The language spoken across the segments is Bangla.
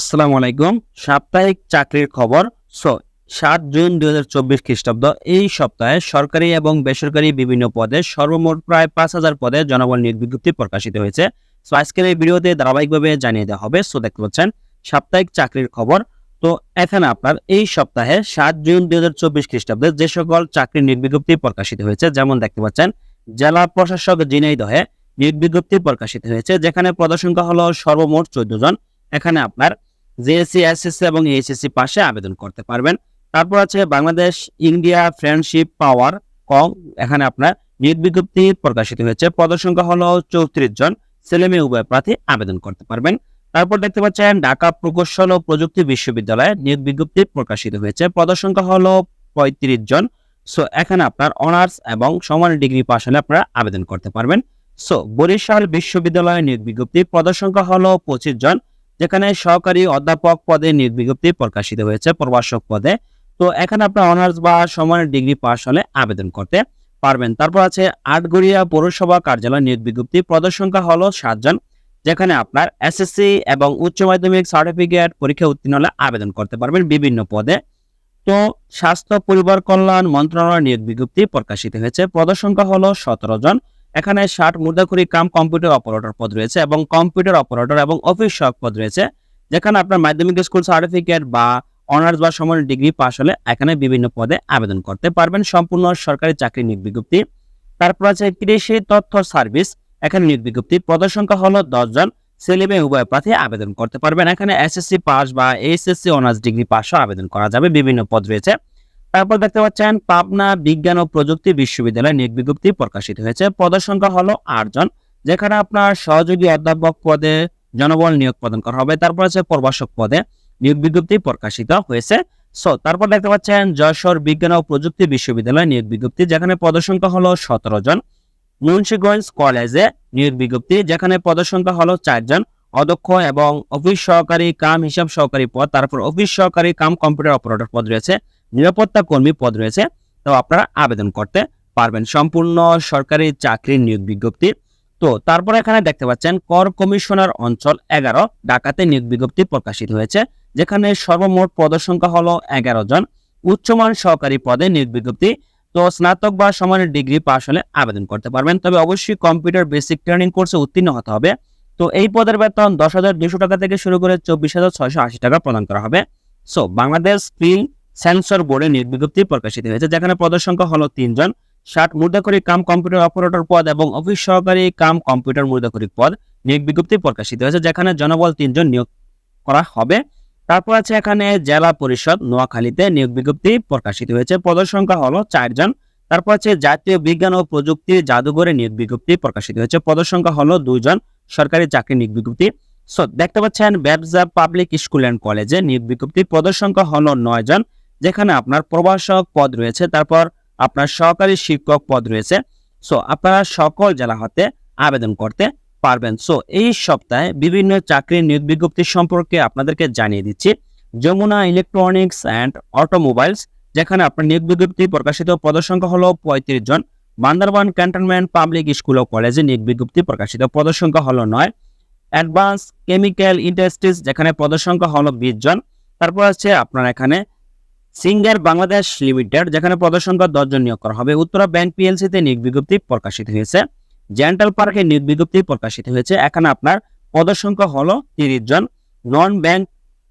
আসসালামু আলাইকুম। সাপ্তাহিক চাকরির খবর সো সাত জুন দুই হাজার চব্বিশ খ্রিস্টাব্দ। এই সপ্তাহে সরকারি এবং বেসরকারি বিভিন্ন পদে সর্বমোট প্রায় পাঁচ হাজার পদে জনবল নিয়োগ বিজ্ঞপ্তি প্রকাশিত হয়েছে। সো আজকের এই ভিডিওতে ধারাবাহিকভাবে জানিয়ে দেওয়া হবে। সো দেখতে পাচ্ছেন, সাপ্তাহিক চাকরির খবর। তো এখানে আপনার এই সপ্তাহে সাত জুন দুই হাজার চব্বিশ খ্রিস্টাব্দে যে সকল চাকরির নিয়োগ বিজ্ঞপ্তি প্রকাশিত হয়েছে, যেমন দেখতে পাচ্ছেন, জেলা প্রশাসক ঝিনাইদহে নিয়োগ বিজ্ঞপ্তি প্রকাশিত হয়েছে, যেখানে পদসংখ্যা হলো সর্বমোট চোদ্দ জন। এখানে আপনার জেএসসি, এসএসসি এবং এইচএসসি পাশে আবেদন করতে পারবেন। তারপর আছে বাংলাদেশ, ইন্ডিয়া ফ্রেন্ডশিপ পাওয়ার কং এখানে আপনার নিয়োগ বিজ্ঞপ্তি প্রকাশিত হয়েছে। পদসংখ্যা হলো চৌত্রিশ জন। ছেলে মেয়ে উভয় প্রার্থী আবেদন করতে পারবেন। তারপর দেখতে পাচ্ছেন ঢাকা প্রকৌশল ও প্রযুক্তি বিশ্ববিদ্যালয়ে নিয়োগ বিজ্ঞপ্তি প্রকাশিত হয়েছে। পদসংখ্যা হলো পঁয়ত্রিশ জন। সো, এখানে আপনার অনার্স এবং সমান ডিগ্রি পাশ হলে আপনারা আবেদন করতে পারবেন। সো, বরিশাল বিশ্ববিদ্যালয়ে নিয়োগ বিজ্ঞপ্তি পদসংখ্যা হলো পঁচিশ জন। যেখানে সহকারী অধ্যাপক পদে নিয়োগ বিজ্ঞপ্তি প্রকাশিত হয়েছে, প্রভাষক পদে। তো এখানে আপনার অনার্স বা সমান ডিগ্রি পাশ হলে আবেদন করতে পারবেন। তারপর আছে আটগড়িয়া পৌরসভা কার্যালয় নিয়োগ বিজ্ঞপ্তি। পদের হলো সাতজন যেখানে আপনার এসএসসি এবং উচ্চ মাধ্যমিক সার্টিফিকেট পরীক্ষা উত্তীর্ণ হলে আবেদন করতে পারবেন বিভিন্ন পদে। তো স্বাস্থ্য, পরিবার কল্যাণ মন্ত্রণালয় নিয়োগ বিজ্ঞপ্তি প্রকাশিত হয়েছে। পদের হলো সতেরো জন এখানে ষাট মুদ্রাখুরি কাম কম্পিউটার অপারেটর পদ রয়েছে এবং কম্পিউটার অপারেটর এবং অফিস সহক পদ রয়েছে, যেখানে আপনার মাধ্যমিক স্কুল সার্টিফিকেট বা অনার্স বা সমান ডিগ্রি পাস হলে এখানে বিভিন্ন পদে আবেদন করতে পারবেন। সম্পূর্ণ সরকারি চাকরি নিয়োগ বিজ্ঞপ্তি। তারপর আছে কৃষি তথ্য সার্ভিস এখানে নিয়োগ বিজ্ঞপ্তি। পদের হলো দশ জন, ছেলে উভয় প্রার্থী আবেদন করতে পারবেন। এখানে এসএসসি পাস বা এইচএসসি অনার্স ডিগ্রি পাসও আবেদন করা যাবে। বিভিন্ন পদ রয়েছে। তারপর দেখতে পাচ্ছেন পাবনা বিজ্ঞান ও প্রযুক্তি বিশ্ববিদ্যালয় নিয়োগ বিজ্ঞপ্তি প্রকাশিত হয়েছে। পদের সংখ্যা হলো আটজন, যেখানে আপনার সহযোগী অধ্যাপক পদে জনবল নিয়োগ প্রদান করা হবে। তারপর আছে প্রভাষক পদে নিয়োগ বিজ্ঞপ্তি প্রকাশিত হয়েছে। সো তারপর দেখতে পাচ্ছেন যশোর বিজ্ঞান ও প্রযুক্তি বিশ্ববিদ্যালয় নিয়োগ বিজ্ঞপ্তি, যেখানে পদের সংখ্যা হলো সতেরো জন মুন্সিগঞ্জ কলেজে নিয়োগ বিজ্ঞপ্তি, যেখানে পদের সংখ্যা হলো চারজন, অধ্যক্ষ এবং অফিস সহকারী কাম হিসাব সহকারী পদ, তারপর অফিস সহকারী কাম কম্পিউটার অপারেটর পদ রয়েছে। নিরাপত্তা কর্মী পদ রয়েছে তো আপনারা আবেদন করতে পারবেন। সম্পূর্ণ সরকারি চাকরির নিয়োগ বিজ্ঞপ্তি। তো তারপর এখানে দেখতে পাচ্ছেন, কর কমিশনার অঞ্চল এগারো ঢাকাতে নিয়োগ বিজ্ঞপ্তি প্রকাশিত হয়েছে, যেখানে সর্বমোট পদের সংখ্যা হলো এগারো জন। উচ্চমান সহকারী পদে নিয়োগ বিজ্ঞপ্তি। তো স্নাতক বা সমানের ডিগ্রি পাশ হলে আবেদন করতে পারবেন। তবে অবশ্যই কম্পিউটার বেসিক ট্রেনিং কোর্সে উত্তীর্ণ হতে হবে। তো এই পদের বেতন দশ হাজার দুশো টাকা থেকে শুরু করে চব্বিশ হাজার ছয়শো আশি টাকা প্রদান করা হবে। সো বাংলাদেশ স্ক্রিন সেন্সর বোর্ডে নিয়োগ বিজ্ঞপ্তি প্রকাশিত হয়েছে, যেখানে পদের সংখ্যা হলো তিনজন। ষাট মুদ্রাকরী কাম কম্পিউটার অপারেটর পদ এবং অফিস সহকারী কাম কম্পিউটার মুদ্রাকরী পদ নিয়োগ বিজ্ঞপ্তি প্রকাশিত হয়েছে, যেখানে জনবল তিনজন নিয়োগ করা হবে। তারপর আছে এখানে জেলা পরিষদ নোয়াখালীতে নিয়োগ বিজ্ঞপ্তি প্রকাশিত হয়েছে, পদের সংখ্যা হলো চারজন। তারপর আছে জাতীয় বিজ্ঞান ও প্রযুক্তি জাদুঘরে নিয়োগ বিজ্ঞপ্তি প্রকাশিত হয়েছে, পদের সংখ্যা হলো দুইজন, সরকারি চাকরি নিয়োগ বিজ্ঞপ্তি। সো, দেখতে পাচ্ছেন, ব্যবসা পাবলিক স্কুল অ্যান্ড কলেজে নিয়োগ বিজ্ঞপ্তি, পদের সংখ্যা হলো নয় জন যেখানে আপনার প্রভাষক পদ রয়েছে, তারপর আপনার সহকারী শিক্ষক পদ রয়েছে। সো আপনারা সকল জেলা হতে আবেদন করতে পারবেন। সো এই সপ্তাহে বিভিন্ন চাকরির নিয়োগ বিজ্ঞপ্তি সম্পর্কে আপনাদেরকে জানিয়ে দিচ্ছি। যমুনা ইলেকট্রনিক্স অ্যান্ড অটোমোবাইলস, যেখানে আপনার নিয়োগ বিজ্ঞপ্তি প্রকাশিত পদের সংখ্যা হলো পঁয়ত্রিশ জন। বান্দরবান ক্যান্টনমেন্ট পাবলিক স্কুল ও কলেজে নিয়োগ বিজ্ঞপ্তি প্রকাশিত পদের সংখ্যা হলো নয়। অ্যাডভান্স কেমিক্যাল ইন্ডাস্ট্রিজ, যেখানে পদের সংখ্যা হলো বিশ জন। তারপর আছে আপনার এখানে সিঙ্গার বাংলাদেশ লিমিটেড, যেখানে পদের সংখ্যা দশজন নিয়োগ করা হবে। উত্তরা ব্যাংক পিএলসিতে নিয়োগ বিজ্ঞপ্তি প্রকাশিত হয়েছে। জেন্টাল পার্কে নিয়োগ বিজ্ঞপ্তি প্রকাশিত হয়েছে। এখানে আপনার পদের সংখ্যা হলো তিরিশ জন। নন ব্যাংক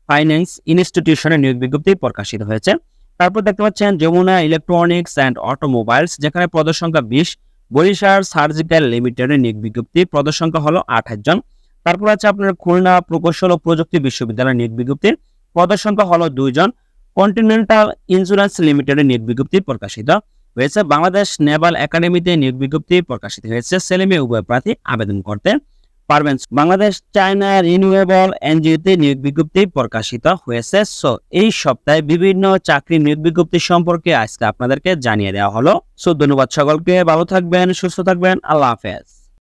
ফাইন্যান্স ইনস্টিটিউশনে নিয়োগ বিজ্ঞপ্তি প্রকাশিত হয়েছে। তারপর দেখতে পাচ্ছেন যমুনা ইলেকট্রনিক্স অ্যান্ড অটোমোবাইলস, যেখানে পদের সংখ্যা বিশ। বরিশাল সার্জিক্যাল লিমিটেডের নিয়োগ বিজ্ঞপ্তি পদের সংখ্যা হলো আঠাশ জন। তারপর আছে আপনার খুলনা প্রকৌশল ও প্রযুক্তি বিশ্ববিদ্যালয়ের নিয়োগ বিজ্ঞপ্তি। পদের সংখ্যা হলো দুইজন কন্টিনেন্টাল ইন্স্যুরেন্স লিমিটেডের নিয়োগ বিজ্ঞপ্তি প্রকাশিত হয়েছে। বাংলাদেশ নেভাল একাডেমিতে নিয়োগ বিজ্ঞপ্তি প্রকাশিত হয়েছে। ছেলে মেয়ে উভয় প্রার্থী আবেদন করতে পারবেন। বাংলাদেশ চায়না রিনিউয়েবল এনজিওতে নিয়োগ বিজ্ঞপ্তি প্রকাশিত হয়েছে। সো এই সপ্তাহে বিভিন্ন চাকরি নিয়োগ বিজ্ঞপ্তি সম্পর্কে আজকে আপনাদেরকে জানিয়ে দেওয়া হলো। সো ধন্যবাদ সকলকে। ভালো থাকবেন, সুস্থ থাকবেন। আল্লাহ হাফেজ।